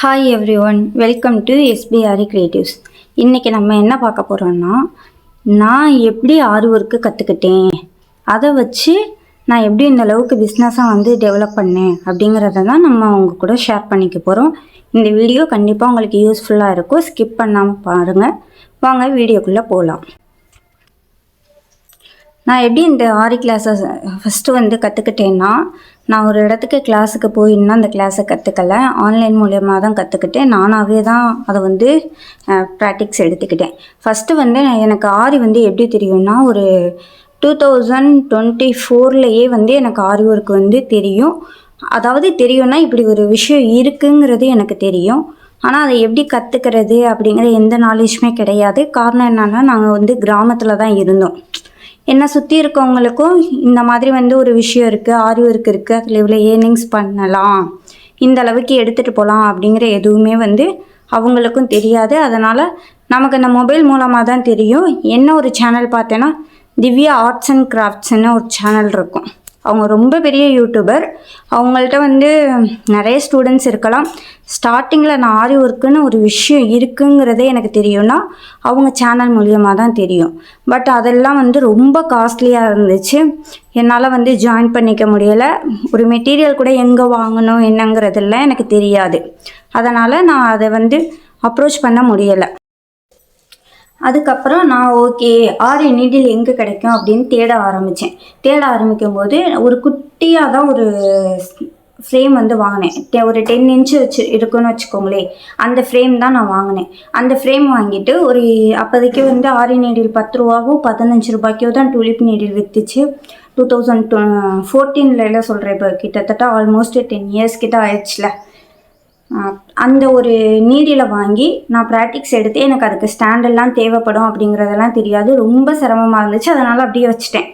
Hi every one welcome to SPR creatives இன்றைக்கி நம்ம என்ன பார்க்க போகிறோன்னா நான் எப்படி ஆரி ஒர்க்கு கற்றுக்கிட்டேன் அதை வச்சு நான் எப்படி இந்த அளவுக்கு பிஸ்னஸாக வந்து டெவலப் பண்ணேன்? அப்படிங்கிறத தான் நம்ம அவங்க கூட ஷேர் பண்ணிக்க போகிறோம் இந்த வீடியோ கண்டிப்பாக உங்களுக்கு யூஸ்ஃபுல்லாக இருக்கும். ஸ்கிப் பண்ணாமல் பாருங்கள் வாங்க வீடியோக்குள்ளே போகலாம் நான் எப்படி இந்த ஆரி கிளாஸை ஃபஸ்ட்டு வந்து கற்றுக்கிட்டேன்னா நான் ஒரு இடத்துக்கு கிளாஸுக்கு போய் இன்னும் அந்த கிளாஸை கற்றுக்கல ஆன்லைன் மூலியமாக தான் கற்றுக்கிட்டேன் நானாகவே தான் அதை வந்து ப்ராக்டிக்ஸ் எடுத்துக்கிட்டேன். ஃபஸ்ட்டு வந்து எனக்கு ஆரி வந்து எப்படி தெரியும்னா ஒரு டூ தௌசண்ட் டுவெண்ட்டி ஃபோர்லேயே வந்து எனக்கு ஆரி ஒர்க் வந்து தெரியும். அதாவது தெரியும்னா இப்படி ஒரு விஷயம் இருக்குங்கிறது எனக்கு தெரியும். ஆனால் அதை எப்படி கற்றுக்கிறது அப்படிங்கிற எந்த நாலேஜுமே கிடையாது. காரணம் என்னென்னா நாங்கள் வந்து கிராமத்தில் தான் இருந்தோம். என்னை சுற்றி இருக்கவங்களுக்கும் இந்த மாதிரி வந்து ஒரு விஷயம் இருக்குது ஆரி ஒர்க் இருக்குது அதில் இவ்வளோ ஏர்னிங்ஸ் பண்ணலாம். இந்த அளவுக்கு எடுத்துகிட்டு போகலாம் அப்படிங்கிற எதுவுமே வந்து அவங்களுக்கும் தெரியாது. அதனால் நமக்கு இந்த மொபைல் மூலமாக தான் தெரியும். என்ன ஒரு சேனல் பார்த்தேன்னா திவ்யா ஆர்ட்ஸ் அண்ட் கிராஃப்ட்ஸ்னு ஒரு சேனல் இருக்கும். அவங்க ரொம்ப பெரிய யூடியூபர் அவங்கள்ட்ட வந்து நிறைய ஸ்டூடெண்ட்ஸ் இருக்கலாம். ஸ்டார்டிங்கில் நான் ஆரி ஒர்க்குன்னு ஒரு விஷயம் இருக்குங்கிறதே எனக்கு தெரியும்னா அவங்க சேனல் மூலியமாக தான் தெரியும். பட் அதெல்லாம் வந்து ரொம்ப காஸ்ட்லியாக இருந்துச்சு. என்னால் வந்து ஜாயின் பண்ணிக்க முடியலை. ஒரு மெட்டீரியல் கூட எங்கே வாங்கணும் என்னங்கிறதெல்லாம் எனக்கு தெரியாது. அதனால் நான் அதை வந்து அப்ரோச் பண்ண முடியலை. அதுக்கப்புறம் நான் ஓகே ஆரி நீடில் எங்கே கிடைக்கும்? அப்படின்னு தேட ஆரம்பித்தேன் தேட ஆரம்பிக்கும் போது ஒரு குட்டியாக தான் ஒரு ஃப்ரேம் வந்து வாங்கினேன். டெ- ஒரு டென் இன்ச்சு வச்சு இருக்குன்னு வச்சுக்கோங்களேன் அந்த ஃப்ரேம் தான் நான் வாங்கினேன். அந்த ஃப்ரேம் வாங்கிட்டு ஒரு அப்போதைக்கு வந்து ஆரி நீடில் பத்து ரூபாவோ பதினஞ்சு ரூபாய்க்கோ தான் டூலிப் நீடில் விற்றுச்சு டூ தௌசண்ட் ஃபோர்டீனில் சொல்கிறேன் இப்போ கிட்டத்தட்ட ஆல்மோஸ்ட் டென் இயர்ஸ் கிட்ட ஆயிடுச்சுல. அந்த ஒரு நீடியில் வாங்கி நான் ப்ராக்டிக்ஸ் எடுத்து எனக்கு அதுக்கு ஸ்டாண்டெல்லாம் தேவைப்படும் அப்படிங்கிறதெல்லாம் தெரியாது. ரொம்ப சிரமமாக இருந்துச்சு. அதனால் அப்படியே வச்சுட்டேன்.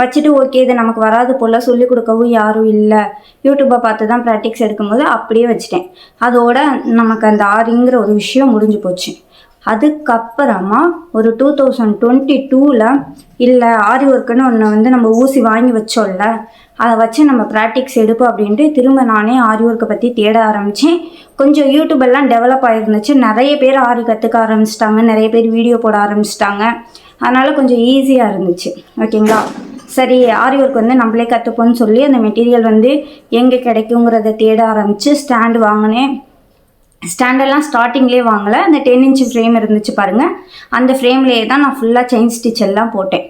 வச்சுட்டு ஓகே இது நமக்கு வராது போல். சொல்லிக் கொடுக்கவும் யாரும் இல்லை. யூடியூப்பை பார்த்து தான் ப்ராக்டிக்ஸ் எடுக்கும்போது அப்படியே வச்சுட்டேன். அதோட நமக்கு அந்த ஆரிங்கிற ஒரு விஷயம் முடிஞ்சு போச்சு. அதுக்கப்புறமா ஒரு டூ தௌசண்ட் டுவெண்ட்டி டூவில் இல்லை ஆரி ஒர்க்குன்னு ஒன்று வந்து நம்ம ஊசி வாங்கி வச்சோம்ல அதை வச்சு நம்ம ப்ராக்டிக்ஸ் எடுப்போம் அப்படின்ட்டு திரும்ப நானே ஆரி ஒர்க்கை பற்றி தேட ஆரம்பித்தேன் கொஞ்சம் யூடியூப் எல்லாம் டெவலப் ஆகிருந்துச்சு நிறைய பேர் ஆரி கற்றுக்க ஆரம்பிச்சிட்டாங்க. நிறைய பேர் வீடியோ போட ஆரம்பிச்சிட்டாங்க. அதனால் கொஞ்சம் ஈஸியாக இருந்துச்சு. ஓகேங்களா சரி ஆரி ஒர்க் வந்து நம்மளே கற்றுப்போன்னு சொல்லி அந்த மெட்டீரியல் வந்து எங்கே கிடைக்குங்கிறத தேட ஆரம்பித்து ஸ்டாண்டு வாங்கினேன். ஸ்டாண்டர்ட்லாம் ஸ்டார்டிங்லேயே வாங்கலை. அந்த டென் இன்ச்சு ஃப்ரேம் இருந்துச்சு பாருங்கள் அந்த ஃப்ரேம்லேயே தான் நான் ஃபுல்லாக செயின் ஸ்டிச் எல்லாம் போட்டேன்.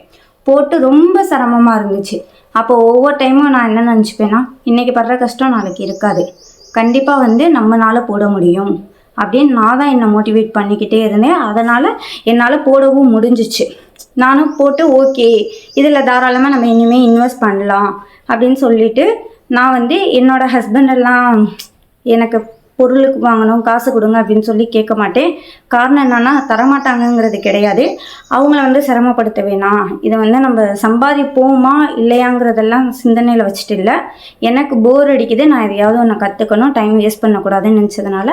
போட்டு ரொம்ப சிரமமாக இருந்துச்சு. அப்போ ஒவ்வொரு டைமும் நான் என்ன நினச்சிப்பேன்னா இன்றைக்கி படுற கஷ்டம் நாளைக்கு இருக்காது. கண்டிப்பாக வந்து நம்மளால் போட முடியும். அப்படின்னு நான் தான் என்னை மோட்டிவேட் பண்ணிக்கிட்டே இருந்தேன். அதனால் என்னால் போடவும் முடிஞ்சிச்சு. நானும் போட்டு ஓகே இதில் தாராளமாக நம்ம இனிமேல் இன்வெஸ்ட் பண்ணலாம். அப்படின்னு சொல்லிட்டு நான் வந்து என்னோட ஹஸ்பண்டெல்லாம் எனக்கு பொருளுக்கு வாங்கணும் காசு கொடுங்க அப்படின்னு சொல்லி கேட்க மாட்டேன். காரணம் என்னன்னா தரமாட்டாங்கங்கிறது கிடையாது. அவங்கள வந்து சிரமப்படுத்த வேணாம். இதை வந்து நம்ம சம்பாதிப்போமா இல்லையாங்கிறதெல்லாம் சிந்தனையில் வச்சுட்டு இல்லை. எனக்கு போர் அடிக்குது நான் எதையாவது ஒன்று கற்றுக்கணும் டைம் வேஸ்ட் பண்ணக்கூடாதுன்னு நினச்சதுனால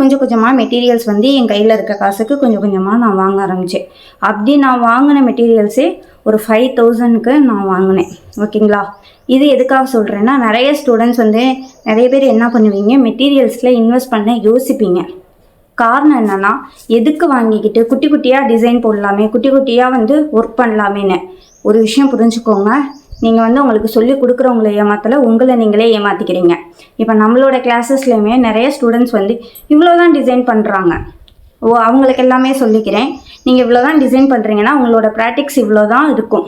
கொஞ்சம் கொஞ்சமாக மெட்டீரியல்ஸ் வந்து என் கையில் இருக்க காசுக்கு கொஞ்சம் கொஞ்சமாக நான் வாங்க ஆரம்பித்தேன் அப்படி நான் வாங்கின மெட்டீரியல்ஸே ஒரு ஃபைவ் தௌசண்ட்க்கு நான் வாங்கினேன். ஓகேங்களா இது எதுக்காக சொல்கிறேன்னா நிறைய ஸ்டூடெண்ட்ஸ் வந்து நிறைய பேர் என்ன பண்ணுவீங்க மெட்டீரியல்ஸில் இன்வெஸ்ட் பண்ண யோசிப்பீங்க. காரணம் என்னென்னா எதுக்கு வாங்கிக்கிட்டு குட்டி குட்டியாக டிசைன் போடலாமே குட்டி குட்டியாக வந்து ஒர்க் பண்ணலாமேன்னு. ஒரு விஷயம் புரிஞ்சுக்கோங்க. நீங்கள் வந்து உங்களுக்கு சொல்லி கொடுக்குறவங்கள ஏமாத்தல உங்களை நீங்களே ஏமாற்றிக்கிறீங்க இப்போ நம்மளோட கிளாஸஸ்லையுமே நிறைய ஸ்டூடெண்ட்ஸ் வந்து இவ்வளோ தான் டிசைன் பண்ணுறாங்க ஓ அவங்களுக்கு எல்லாமே சொல்லிக்கிறேன். நீங்கள் இவ்வளோ தான் டிசைன் பண்ணுறீங்கன்னா உங்களோட ப்ராக்டிக்ஸ் இவ்வளோ தான் இருக்கும்.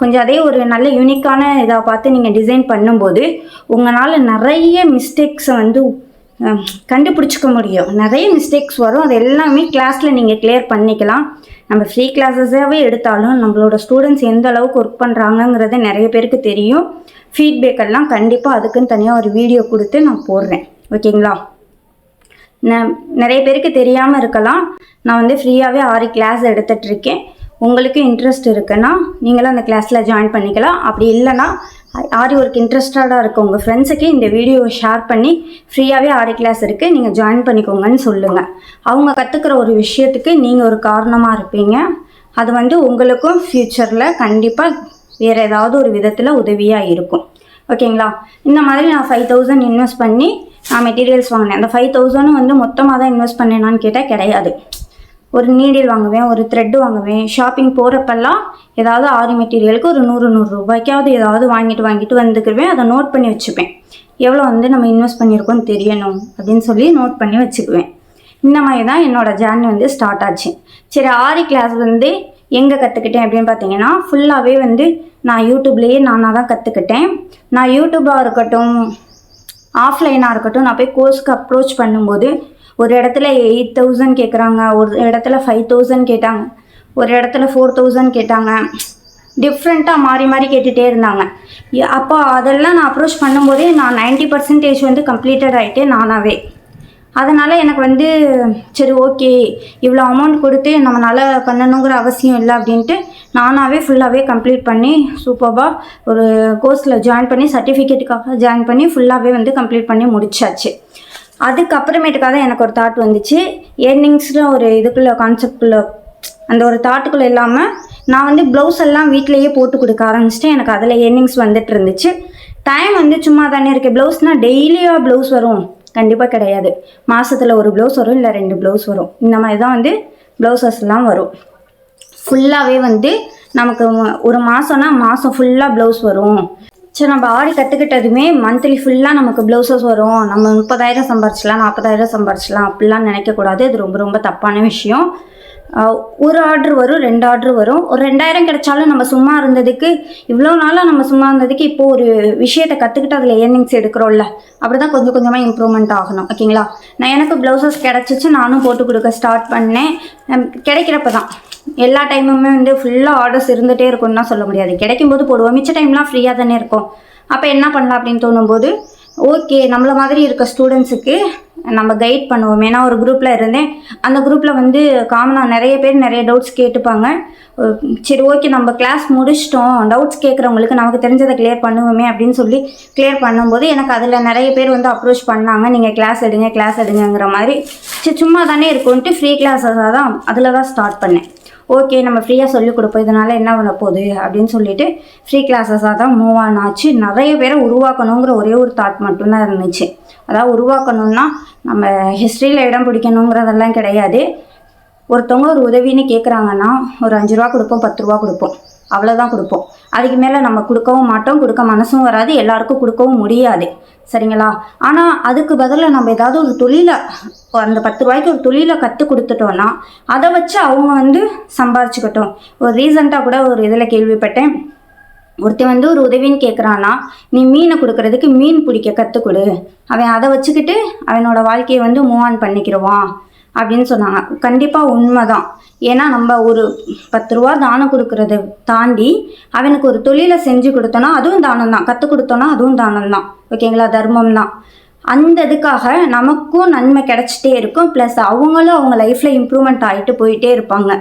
கொஞ்சம் அதே ஒரு நல்ல யூனிக்கான இதாக பார்த்து நீங்கள் டிசைன் பண்ணும்போது உங்களால் நிறைய மிஸ்டேக்ஸை வந்து கண்டுபிடிச்சிக்க முடியும். நிறைய மிஸ்டேக்ஸ் வரும். அது எல்லாமே கிளாஸில் நீங்கள் கிளியர் பண்ணிக்கலாம். நம்ம ஃப்ரீ கிளாஸஸாகவே எடுத்தாலும் நம்மளோட ஸ்டூடெண்ட்ஸ் எந்த அளவுக்கு ஒர்க் பண்ணுறாங்கங்கிறது நிறைய பேருக்கு தெரியும். ஃபீட்பேக் எல்லாம் கண்டிப்பாக அதுக்குன்னு தனியாக ஒரு வீடியோ கொடுத்து நான் போடுறேன். ஓகேங்களா நிறைய பேருக்கு தெரியாமல் இருக்கலாம். நான் வந்து ஃப்ரீயாகவே ஆறு கிளாஸ் எடுத்துகிட்ருக்கேன் உங்களுக்கு இன்ட்ரெஸ்ட் இருக்குன்னா நீங்களும் அந்த கிளாஸில் ஜாயின் பண்ணிக்கலாம். அப்படி இல்லைன்னா ஆரி ஒர்க் இன்ட்ரெஸ்டடாக இருக்க உங்கள் ஃப்ரெண்ட்ஸுக்கு இந்த வீடியோவை ஷேர் பண்ணி ஃப்ரீயாகவே ஆரி கிளாஸ் இருக்குது நீங்கள் ஜாயின் பண்ணிக்கோங்கன்னு சொல்லுங்கள் அவங்க கற்றுக்கிற ஒரு விஷயத்துக்கு நீங்கள் ஒரு காரணமாக இருப்பீங்க. அது வந்து உங்களுக்கும் ஃப்யூச்சரில் கண்டிப்பாக வேறு ஏதாவது ஒரு விதத்தில் உதவியாக இருக்கும். ஓகேங்களா? இந்த மாதிரி நான் ஃபைவ் தௌசண்ட் இன்வெஸ்ட் பண்ணி மெட்டீரியல்ஸ் வாங்கினேன். அந்த ஃபைவ் தௌசண்ட் வந்து மொத்தமாக தான் இன்வெஸ்ட் பண்ணேனான்னு கேட்டால் கிடையாது. ஒரு நீடில் வாங்குவேன் ஒரு த்ரெட்டு வாங்குவேன். ஷாப்பிங் போகிறப்பெல்லாம் ஏதாவது ஆரி மெட்டீரியலுக்கு ஒரு நூறு நூறு ரூபாய்க்காவது ஏதாவது வாங்கிட்டு வாங்கிட்டு வந்துக்குவேன் அதை நோட் பண்ணி வச்சுப்பேன். எவ்வளோ வந்து நம்ம இன்வெஸ்ட் பண்ணியிருக்கோம்னு தெரியணும் அப்படின்னு சொல்லி நோட் பண்ணி வச்சுக்குவேன். இந்த மாதிரி தான் என்னோடய ஜேர்னி வந்து ஸ்டார்ட் ஆச்சு. சரி ஆரி கிளாஸ் வந்து எங்கே கற்றுக்கிட்டேன் அப்படின்னு பார்த்தீங்கன்னா ஃபுல்லாகவே வந்து நான் யூடியூப்லேயே நானாக தான் கற்றுக்கிட்டேன் நான் யூடியூப்பாக இருக்கட்டும் ஆஃப்லைனாக இருக்கட்டும் நான் போய் கோர்ஸ்க்கு அப்ரோச் பண்ணும்போது ஒரு இடத்துல எயிட் தௌசண்ட் கேட்குறாங்க ஒரு இடத்துல ஃபைவ் தௌசண்ட் கேட்டாங்க ஒரு இடத்துல ஃபோர் தௌசண்ட் கேட்டாங்க. டிஃப்ரெண்ட்டாக மாறி மாறி கேட்டுகிட்டே இருந்தாங்க. அப்போ அதெல்லாம் நான் அப்ரோச் பண்ணும்போதே நான் 90% பர்சன்டேஜ் வந்து கம்ப்ளீட்டட் ஆகிட்டேன் நானாகவே அதனால் எனக்கு வந்து சரி ஓகே இவ்வளோ அமௌண்ட் கொடுத்து நம்மளால் பண்ணணுங்கிற அவசியம் இல்லை அப்படின்ட்டு நானாகவே ஃபுல்லாகவே கம்ப்ளீட் பண்ணி சூப்பராக ஒரு கோர்ஸில் ஜாயின் பண்ணி சர்டிஃபிகேட்டுக்காக ஜாயின் பண்ணி ஃபுல்லாகவே வந்து கம்ப்ளீட் பண்ணி முடிச்சாச்சு. அதுக்கப்புறமேட்டுக்காக தான் எனக்கு ஒரு தாட் வந்துச்சு. ஏர்னிங்ஸ்னு ஒரு இதுக்குள்ளே கான்செப்டுக்குள்ளே அந்த ஒரு தாட்டுக்குள்ளே இல்லாமல் நான் வந்து ப்ளவுஸ் எல்லாம் வீட்டிலேயே போட்டு கொடுக்க ஆரம்பிச்சிட்டேன். எனக்கு அதில் ஏர்னிங்ஸ் வந்துட்டு இருந்துச்சு. டைம் வந்து சும்மா தானே இருக்கேன் ப்ளவுஸ்னால் டெய்லியாக ப்ளவுஸ் வரும். கண்டிப்பாக கிடையாது. மாதத்தில் ஒரு ப்ளவுஸ் வரும் இல்லை ரெண்டு ப்ளவுஸ் வரும். இந்த மாதிரி தான் வந்து ப்ளவுசஸ்லாம் வரும். ஃபுல்லாகவே வந்து நமக்கு ஒரு மாதம்னா மாதம் ஃபுல்லாக ப்ளவுஸ் வரும். சரி நம்ம ஆடி கற்றுக்கிட்டதுமே மந்த்லி ஃபுல்லாக நமக்கு ப்ளவுசஸ் வரும். நம்ம முப்பதாயிரம் சம்பாரிச்சலாம் நாற்பதாயிரம் சம்பாரிச்சிக்கலாம் அப்படிலாம் நினைக்கக்கூடாது. இது ரொம்ப ரொம்ப தப்பான விஷயம். ஒரு ஆர்டர் வரும் ரெண்டு ஆர்டர் வரும். ஒரு ரெண்டாயிரம் கிடைச்சாலும் நம்ம சும்மா இருந்ததுக்கு இவ்வளோ நாளாக நம்ம சும்மா இருந்ததுக்கு இப்போ ஒரு விஷயத்தை கற்றுக்கிட்டு அதில் ஏர்னிங்ஸ் எடுக்கிறோம்ல அப்படி தான் கொஞ்சம் கொஞ்சமாக இம்ப்ரூவ்மெண்ட் ஆகணும். ஓகேங்களா? நான் எனக்கு ப்ளவுசஸ் கிடச்சிச்சு நானும் போட்டு கொடுக்க ஸ்டார்ட் பண்ணேன். கிடைக்கிறப்ப தான் எல்லா டைமுமே வந்து ஃபுல்லாக ஆர்டர்ஸ் இருந்துகிட்டே இருக்கும்னு தான் சொல்ல முடியாது. கிடைக்கும்போது போடுவோம். மிச்ச டைம்லாம் ஃப்ரீயாக தானே இருக்கும். அப்போ என்ன பண்ணலாம் அப்படின்னு தோணும்போது ஓகே நம்மளை மாதிரி இருக்க ஸ்டூடெண்ட்ஸுக்கு நம்ம கைட் பண்ணுவோம். ஏன்னா ஒரு குரூப்பில் இருந்தேன். அந்த குரூப்பில் வந்து காமனாக நிறைய பேர் நிறைய டவுட்ஸ் கேட்டுப்பாங்க. சரி ஓகே நம்ம கிளாஸ் முடிச்சிட்டோம். டவுட்ஸ் கேட்குறவங்களுக்கு நமக்கு தெரிஞ்சதை கிளியர் பண்ணுவோமே அப்படின்னு சொல்லி கிளியர் பண்ணும்போது எனக்கு அதில் நிறைய பேர் வந்து அப்ரோச் பண்ணாங்க. நீங்கள் கிளாஸ் எடுங்க கிளாஸ் எடுங்கங்கிற மாதிரி. சரி சும்மா தானே இருக்கும்ன்ட்டு ஃப்ரீ கிளாஸஸாக தான் அதில் தான் ஸ்டார்ட் பண்ணேன். ஓகே நம்ம ஃப்ரீயாக சொல்லிக் கொடுப்போம். இதனால் என்ன பண்ண போகுது? அப்படின்னு சொல்லிட்டு ஃப்ரீ கிளாஸஸாக தான் மூவ் ஆன் ஆச்சு. நிறைய பேரை உருவாக்கணுங்கிற ஒரே ஒரு தாட் மட்டும்தான் இருந்துச்சு. அதாவது உருவாக்கணும்னா நம்ம ஹிஸ்ட்ரியில் இடம் பிடிக்கணுங்கிறதெல்லாம் கிடையாது. ஒருத்தவங்க ஒரு உதவின்னு கேட்குறாங்கன்னா ஒரு அஞ்சு ரூபா கொடுப்போம் பத்து ரூபா கொடுப்போம். அவ்வளோதான் கொடுப்போம். அதுக்கு மேலே நம்ம கொடுக்கவும் மாட்டோம் கொடுக்க மனசும் வராது எல்லாருக்கும் கொடுக்கவும் முடியாது. சரிங்களா? ஆனால் அதுக்கு பதிலாக நம்ம ஏதாவது ஒரு தொழிலை அந்த பத்து ரூபாய்க்கு ஒரு தொழிலை கற்றுக் கொடுத்துட்டோன்னா அதை வச்சு அவங்க வந்து சம்பாரிச்சுக்கட்டும். ஒரு ரீசெண்டாக கூட ஒரு இதில் கேள்விப்பட்டேன். ஒருத்தன் வந்து ஒரு உதவின்னு கேட்குறான்னா நீ மீனை கொடுக்கறதுக்கு மீன் பிடிக்க கற்றுக் கொடு. அவன் அதை வச்சுக்கிட்டு அவனோட வாழ்க்கையை வந்து மூவ் ஆன் பண்ணிக்கிடுவான் அப்படின்னு சொன்னாங்க. கண்டிப்பாக உண்மைதான். ஏன்னா நம்ம ஒரு பத்து ரூபா தானம் கொடுக்கறத தாண்டி அவனுக்கு ஒரு தொழிலை செஞ்சு கொடுத்தோன்னா அதுவும் தானம் தான் கற்றுக் கொடுத்தோன்னா அதுவும் தானம் தான் ஓகேங்களா தர்மம் தான் அந்த இதுக்காக நமக்கும் நன்மை கிடச்சிட்டே இருக்கும். ப்ளஸ் அவங்களும் அவங்க லைஃப்பில் இம்ப்ரூவ்மெண்ட் ஆகிட்டு போயிட்டே இருப்பாங்க.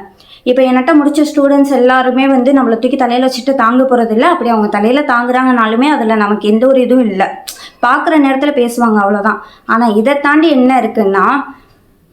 இப்போ என்கிட்ட முடிச்ச ஸ்டூடெண்ட்ஸ் எல்லாருமே வந்து நம்மளை தூக்கி தலையில் வச்சுட்டு தாங்க போகிறதில்ல அப்படி அவங்க தலையில் தாங்குறாங்கனாலுமே அதில் நமக்கு எந்த ஒரு இதுவும் இல்லை. பார்க்குற நேரத்தில் பேசுவாங்க அவ்வளோதான் ஆனால் இதை தாண்டி என்ன இருக்குன்னா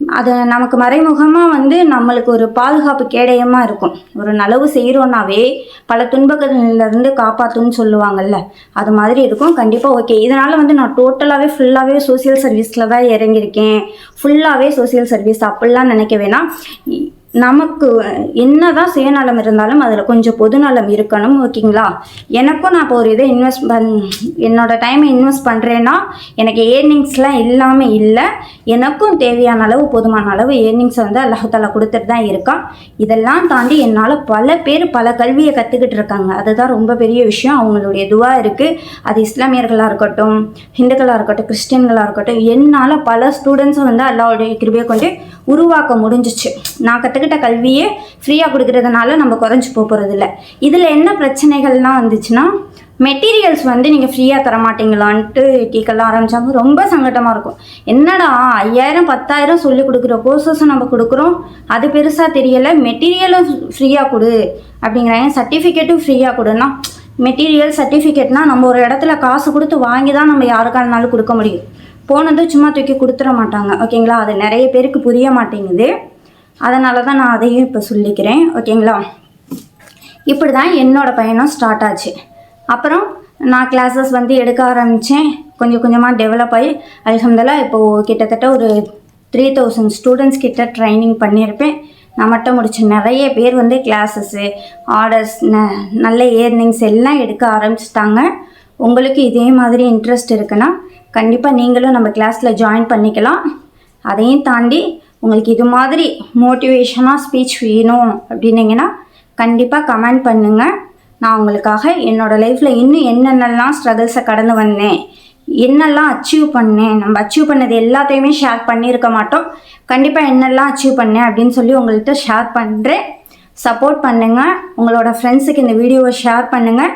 அது நமக்கு மறைமுகமாக வந்து நம்மளுக்கு ஒரு பாதுகாப்பு கேடயமாக இருக்கும். ஒரு நலவு செய்கிறோன்னாவே பல துன்பங்கள்லேருந்து காப்பாற்றுன்னு சொல்லுவாங்கல்ல. அது மாதிரி இருக்கும். கண்டிப்பாக ஓகே. இதனால் வந்து நான் டோட்டலாகவே ஃபுல்லாகவே சோஷியல் சர்வீஸில் தான் இறங்கியிருக்கேன். ஃபுல்லாகவே சோஷியல் சர்வீஸ் அப்படிலாம் நினைக்க வேணாம். நமக்கு நமக்கு என்னதான் சுயநலம் இருந்தாலும் அதில் கொஞ்சம் பொதுநலம் இருக்கணும் ஓகேங்களா? எனக்கும் நான் இப்போ ஒரு இதை இன்வெஸ்ட் பண் என்னோட டைமை இன்வெஸ்ட் பண்ணுறேன்னா எனக்கு ஏர்னிங்ஸ்லாம் இல்லாமல் இல்லை. எனக்கும் தேவையான அளவு போதுமான அளவு ஏர்னிங்ஸை வந்து அல்லாஹால கொடுத்துட்டு தான் இருக்கான். இதெல்லாம் தாண்டி என்னால் பல பேர் பல கல்வியை கற்றுக்கிட்டு இருக்காங்க. அதுதான் ரொம்ப பெரிய விஷயம். அவங்களுடைய துவா இருக்குது அது இஸ்லாமியர்களாக இருக்கட்டும் ஹிந்துக்களாக இருக்கட்டும் கிறிஸ்டின்களாக இருக்கட்டும் என்னால் பல ஸ்டூடெண்ட்ஸை வந்து அல்லாவுடைய கிருபையை கொண்டு உருவாக்க முடிஞ்சிச்சு. நான் கற்றுக்கிட்ட கல்வியே ஃப்ரீயாக கொடுக்கறதுனால நம்ம குறைஞ்சி போகிறது இல்லை இதில் என்ன பிரச்சனைகள்லாம் வந்துச்சுன்னா மெட்டீரியல்ஸ் வந்து நீங்கள் ஃப்ரீயாக தர மாட்டீங்களான்ட்டு கேட்கலாம் ஆரம்பித்தாங்க ரொம்ப சங்கடமாக இருக்கும். என்னடா ஐயாயிரம் பத்தாயிரம் சொல்லி கொடுக்குற கோர்சஸும் நம்ம கொடுக்குறோம். அது பெருசாக தெரியலை. மெட்டீரியலும் ஃப்ரீயாக கொடு அப்படிங்கிறாங்க. சர்டிஃபிகேட்டும் ஃப்ரீயாக கொடுன்னா மெட்டீரியல் சர்டிஃபிகேட்னா நம்ம ஒரு இடத்துல காசு கொடுத்து வாங்கி தான் நம்ம யாருக்கானாலும் கொடுக்க முடியும். போனது சும்மா தூக்கி கொடுத்துட மாட்டாங்க. ஓகேங்களா? அது நிறைய பேருக்கு புரிய மாட்டேங்குது. அதனால தான் நான் அதையும் இப்போ சொல்லிக்கிறேன். ஓகேங்களா? இப்படி தான் என்னோடய பயணம் ஸ்டார்ட் ஆச்சு. அப்புறம் நான் கிளாஸஸ் வந்து எடுக்க ஆரம்பித்தேன் கொஞ்சம் கொஞ்சமாக டெவலப் ஆகி அல்ஹம்துலில்லா இப்போது கிட்டத்தட்ட ஒரு த்ரீ தௌசண்ட் ஸ்டூடெண்ட்ஸ் கிட்ட ட்ரைனிங் பண்ணியிருப்பேன். நான் மட்டும் முடித்தேன் நிறைய பேர் வந்து கிளாஸஸ்ஸு ஆர்டர்ஸ் ந நல்ல ஏர்னிங்ஸ் எல்லாம் எடுக்க ஆரம்பிச்சிட்டாங்க. உங்களுக்கு இதே மாதிரி இன்ட்ரெஸ்ட் இருக்குன்னா கண்டிப்பாக நீங்களும் நம்ம கிளாஸில் ஜாயின் பண்ணிக்கலாம். அதையும் தாண்டி உங்களுக்கு இது மாதிரி மோட்டிவேஷனாக ஸ்பீச் வேணும் அப்படின்னீங்கன்னா கண்டிப்பாக கமெண்ட் பண்ணுங்கள் நான் உங்களுக்காக என்னோடய லைஃப்பில் இன்னும் என்னென்னலாம் ஸ்ட்ரகிள்ஸை கடந்து வந்தேன் என்னெல்லாம் அச்சீவ் பண்ணேன் நம்ம அச்சீவ் பண்ணது எல்லாத்தையுமே ஷேர் பண்ணியிருக்க மாட்டோம். கண்டிப்பாக என்னெல்லாம் அச்சீவ் பண்ணேன் அப்படின்னு சொல்லி உங்கள்கிட்ட ஷேர் பண்ணுறேன் சப்போர்ட் பண்ணுங்கள் உங்களோட ஃப்ரெண்ட்ஸுக்கு இந்த வீடியோவை ஷேர் பண்ணுங்கள்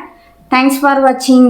தேங்க்ஸ் ஃபார் வாட்சிங்